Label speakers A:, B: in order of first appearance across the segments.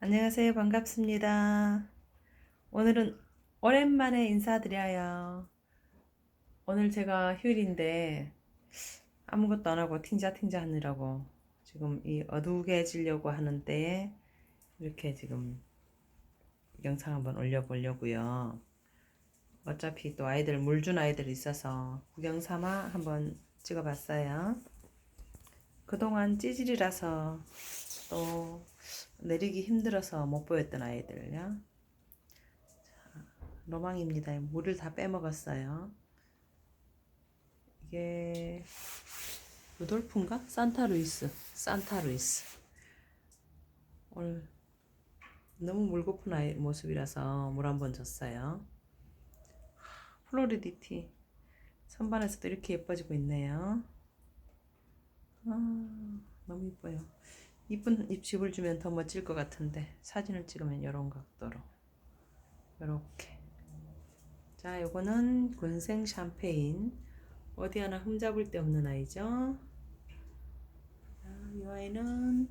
A: 안녕하세요. 반갑습니다. 오늘은 오랜만에 인사드려요. 오늘 제가 휴일인데 아무것도 안 하고 팅자팅자 하느라고 지금 이 어두게 해지려고 하는 때에 이렇게 지금 영상 한번 올려보려고요. 어차피 또 아이들 물 준 아이들 있어서 구경 삼아 한번 찍어봤어요. 그동안 찌질이라서 또 내리기 힘들어서 못 보였던 아이들요. 자, 로망입니다. 물을 다 빼먹었어요. 이게 루돌프인가? 산타루이스. 산타루이스. 오늘 너무 물고픈 아이 모습이라서 물 한 번 줬어요. 플로리디티. 선반에서도 이렇게 예뻐지고 있네요. 아, 너무 이뻐요. 이쁜 입집을 주면 더 멋질 것 같은데 사진을 찍으면 이런 각도로. 이렇게. 자 요거는 군생 샴페인. 어디 하나 흠잡을 데 없는 아이죠? 자, 이 아이는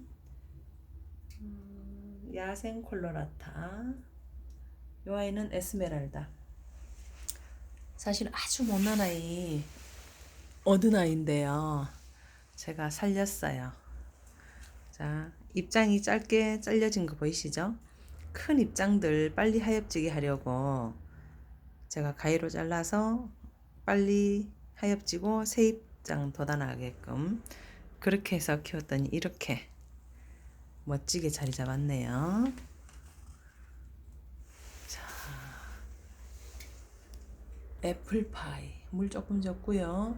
A: 음, 야생 콜로라타. 이 아이는 에스메랄다. 사실 아주 못난 아이 얻은 아이인데요. 제가 살렸어요 자, 입장이 짧게 잘려진 거 보이시죠? 큰 입장들 빨리 하엽지게 하려고 제가 가위로 잘라서 빨리 하엽지고 새 입장 돋아나게끔 그렇게 해서 키웠더니 이렇게 멋지게 자리 잡았네요. 자, 애플파이 물 조금 줬고요.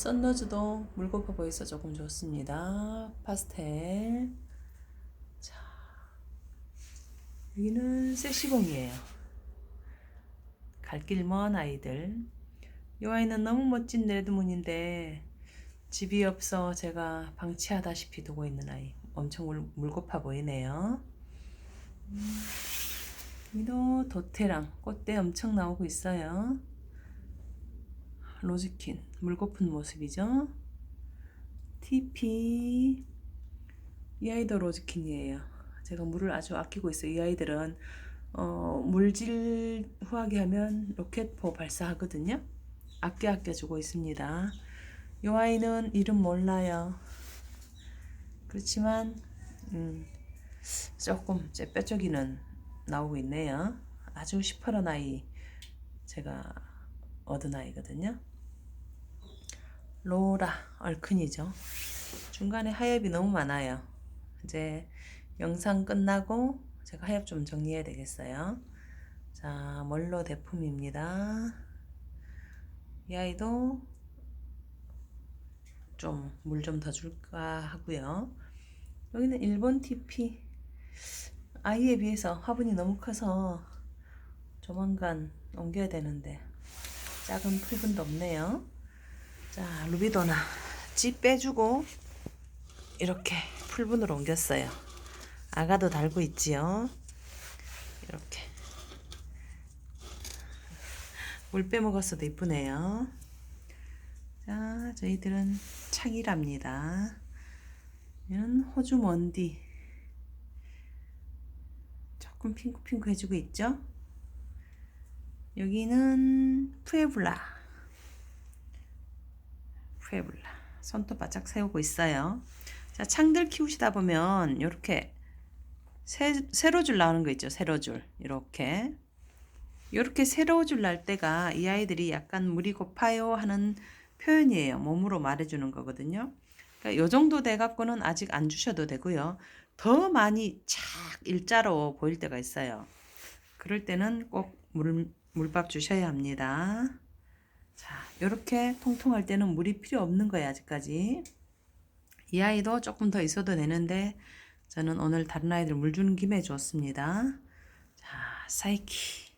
A: 썬너즈도 물고파 보여서 조금 좋습니다. 파스텔. 자, 여기는 세시봉이에요. 갈 길 먼 아이들. 이 아이는 너무 멋진 레드문인데 집이 없어 제가 방치하다시피 두고 있는 아이. 엄청 물, 물고파 보이네요. 음, 여기도 도테랑 꽃대 엄청 나오고 있어요. 로즈킨. 물고픈 모습이죠? TP 이 아이도 로즈킨이에요. 제가 물을 아주 아끼고 있어요. 이 아이들은 어, 물질 후하게 하면 로켓포 발사하거든요. 아껴 아껴 주고 있습니다. 이 아이는 이름 몰라요. 그렇지만 음, 조금 제 뼈저기는 나오고 있네요. 아주 시퍼런 아이 제가 얻은 아이거든요. 로라 얼큰이죠. 중간에 하엽이 너무 많아요. 이제 영상 끝나고 제가 하엽 좀 정리해야 되겠어요. 자, 멀로 대품입니다. 이 아이도 좀 물 좀 더 줄까 하고요. 여기는 일본 TP 아이에 비해서 화분이 너무 커서 조만간 옮겨야 되는데 작은 풀분도 없네요. 자, 루비도나 집 빼주고 이렇게 풀분으로 옮겼어요. 아가도 달고 있지요. 이렇게 물 빼먹었어도 이쁘네요. 자, 저희들은 창이랍니다. 얘는 호주 먼디. 조금 핑크핑크 해주고 있죠? 여기는 푸에블라. 푸에블라. 손톱 바짝 세우고 있어요. 자, 창들 키우시다 보면 이렇게 세, 세로줄 나오는 거 있죠. 세로줄. 이렇게. 이렇게 세로줄 날 때가 이 아이들이 약간 물이 고파요 하는 표현이에요. 몸으로 말해주는 거거든요. 그러니까 요 정도 돼 갖고는 아직 안 주셔도 되고요. 더 많이 착 일자로 보일 때가 있어요. 그럴 때는 꼭 물, 물밥 주셔야 합니다. 자, 이렇게 통통할 때는 물이 필요 없는 거예요, 아직까지. 이 아이도 조금 더 있어도 되는데, 저는 오늘 다른 아이들 물 주는 김에 줬습니다. 자, 사이키.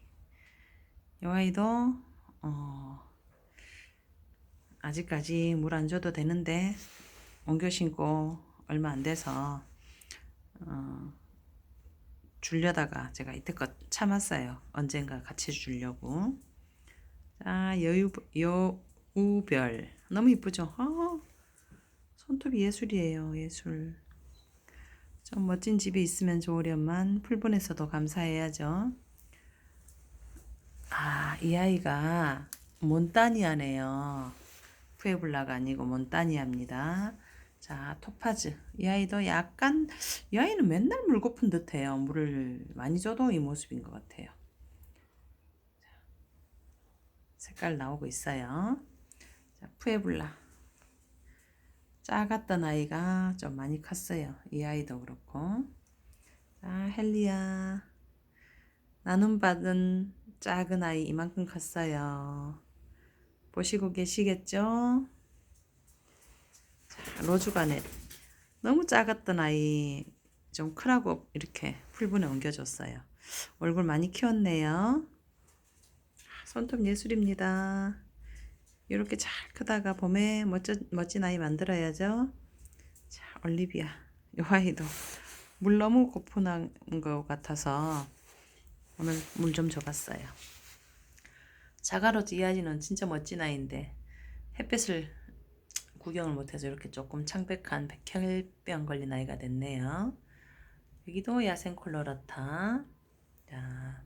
A: 이 아이도, 어, 아직까지 물 안 줘도 되는데, 옮겨 신고 얼마 안 돼서, 어, 주려다가 제가 이때껏 참았어요. 언젠가 같이 주려고. 자, 여유, 여우별. 너무 이쁘죠? 아, 손톱이 예술이에요. 예술. 좀 멋진 집이 있으면 좋으련만 풀분에서도 감사해야죠. 아, 이 아이가 몬타니아네요. 푸에블라가 아니고 몬타니아입니다. 자, 토파즈. 이 아이도 약간, 이 아이는 맨날 물 고픈 듯 해요. 물을 많이 줘도 이 모습인 것 같아요. 색깔 나오고 있어요. 자, 푸에블라. 작았던 아이가 좀 많이 컸어요. 이 아이도 그렇고. 자, 헬리아. 나눔받은 작은 아이 이만큼 컸어요. 보시고 계시겠죠? 자, 로즈가넷. 너무 작았던 아이 좀 크라고 이렇게 풀분에 옮겨줬어요. 얼굴 많이 키웠네요. 손톱 예술입니다. 이렇게 잘 크다가 봄에 멋진, 멋진 아이 만들어야죠. 자, 올리비아. 이 아이도 물 너무 고픈한 것 같아서 오늘 물 좀 줘봤어요. 자가로즈 이 아이는 진짜 멋진 아이인데 햇빛을 구경을 못해서 이렇게 조금 창백한 백혈병 걸린 아이가 됐네요. 여기도 야생 콜로라타. 자,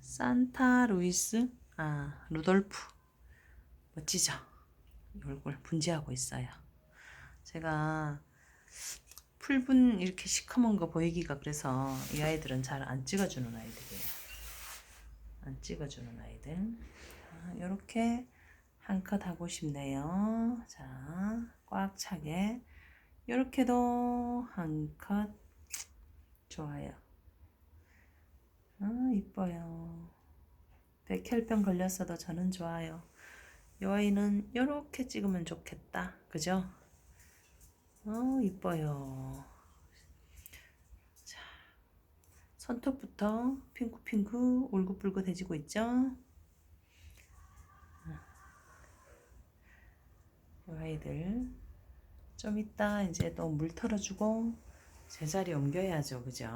A: 산타 루이스, 아, 루돌프. 멋지죠? 이 얼굴 분지하고 있어요. 제가 풀분 이렇게 시커먼 거 보이기가 그래서 이 아이들은 잘 안 찍어주는 아이들이에요. 안 찍어주는 아이들. 이렇게 한 컷 하고 싶네요. 자, 꽉 차게. 이렇게도 한 컷. 좋아요. 아, 이뻐요. 백혈병 걸렸어도 저는 좋아요. 이 아이는 이렇게 찍으면 좋겠다. 그죠? 어, 이뻐요. 자, 손톱부터 핑크핑크 울긋불긋해지고 있죠? 이 아이들 좀 이따 이제 또 물 털어주고 제자리 옮겨야죠. 그죠?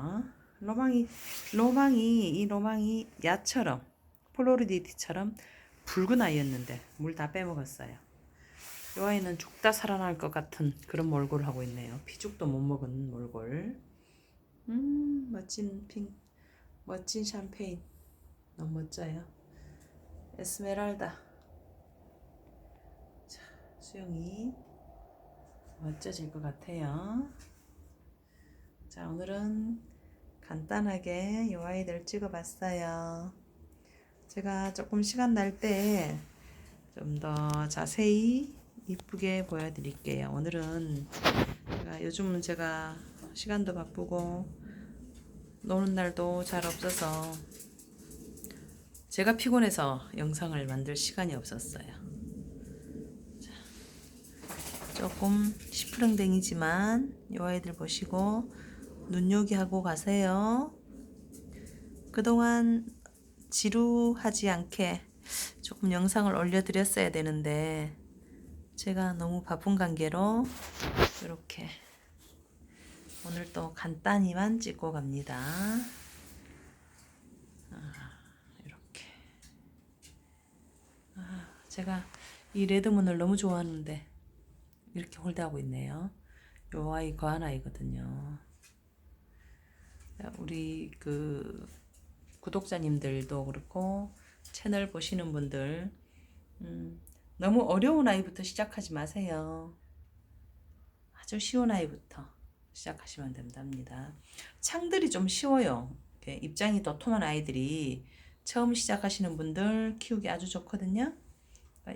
A: 로망이, 로망이, 이 로망이 야처럼, 폴로리디티처럼 붉은 아이였는데 물 다 빼먹었어요. 이 아이는 죽다 살아날 것 같은 그런 몰골을 하고 있네요. 피죽도 못 먹은 몰골. 음, 멋진 핑, 멋진 샴페인. 너무 멋져요. 에스메랄다. 자, 수영이 멋져질 것 같아요. 자, 오늘은 간단하게 이 아이들 찍어봤어요. 제가 조금 시간 날 때 좀 더 자세히 이쁘게 보여드릴게요. 오늘은 제가 요즘은 제가 시간도 바쁘고 노는 날도 잘 없어서 제가 피곤해서 영상을 만들 시간이 없었어요. 자, 조금 시프렁댕이지만 이 아이들 보시고 눈요기 하고 가세요. 그동안 지루하지 않게 조금 영상을 올려드렸어야 되는데 제가 너무 바쁜 관계로 이렇게 오늘 또 간단히만 찍고 갑니다. 아, 이렇게. 아, 제가 이 레드문을 너무 좋아하는데 이렇게 홀드하고 있네요. 요 아이 거한 아이거든요. 우리 그 구독자님들도 그렇고 채널 보시는 분들 음, 너무 어려운 아이부터 시작하지 마세요. 아주 쉬운 아이부터 시작하시면 된답니다. 창들이 좀 쉬워요. 입장이 도톰한 아이들이 처음 시작하시는 분들 키우기 아주 좋거든요.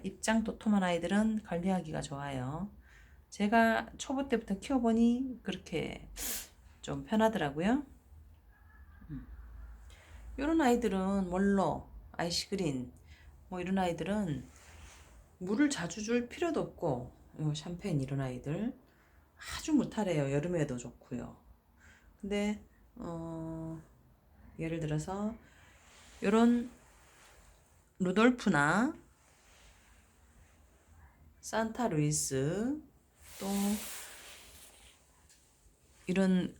A: 입장 도톰한 아이들은 관리하기가 좋아요. 제가 초보 때부터 키워보니 그렇게 좀 편하더라고요. 이런 아이들은 멀로, 아이시그린, 뭐 이런 아이들은 물을 자주 줄 필요도 없고, 요 샴페인 이런 아이들 아주 무탈해요. 여름에도 좋고요. 근데 어, 예를 들어서 이런 루돌프나 산타 루이스 또 이런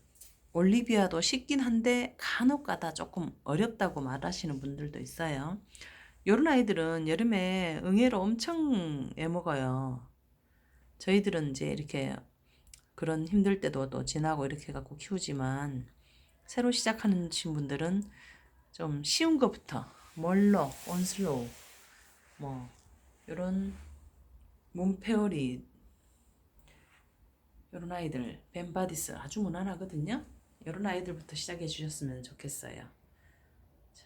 A: 올리비아도 쉽긴 한데 간혹 가다 조금 어렵다고 말하시는 분들도 있어요. 요런 아이들은 여름에 응애로 엄청 애먹어요. 저희들은 이제 이렇게 그런 힘들 때도 또 지나고 이렇게 해갖고 키우지만 새로 시작하는 분들은 좀 쉬운 것부터 멀로, 온슬로우 뭐 요런 문페어리 요런 아이들 벤바디스 아주 무난하거든요. 요런 아이들부터 시작해 주셨으면 좋겠어요. 자.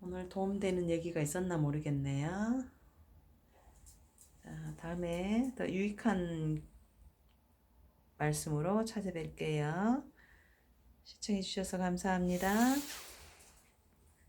A: 오늘 도움되는 얘기가 있었나 모르겠네요. 자, 다음에 더 유익한 말씀으로 찾아뵐게요. 시청해 주셔서 감사합니다.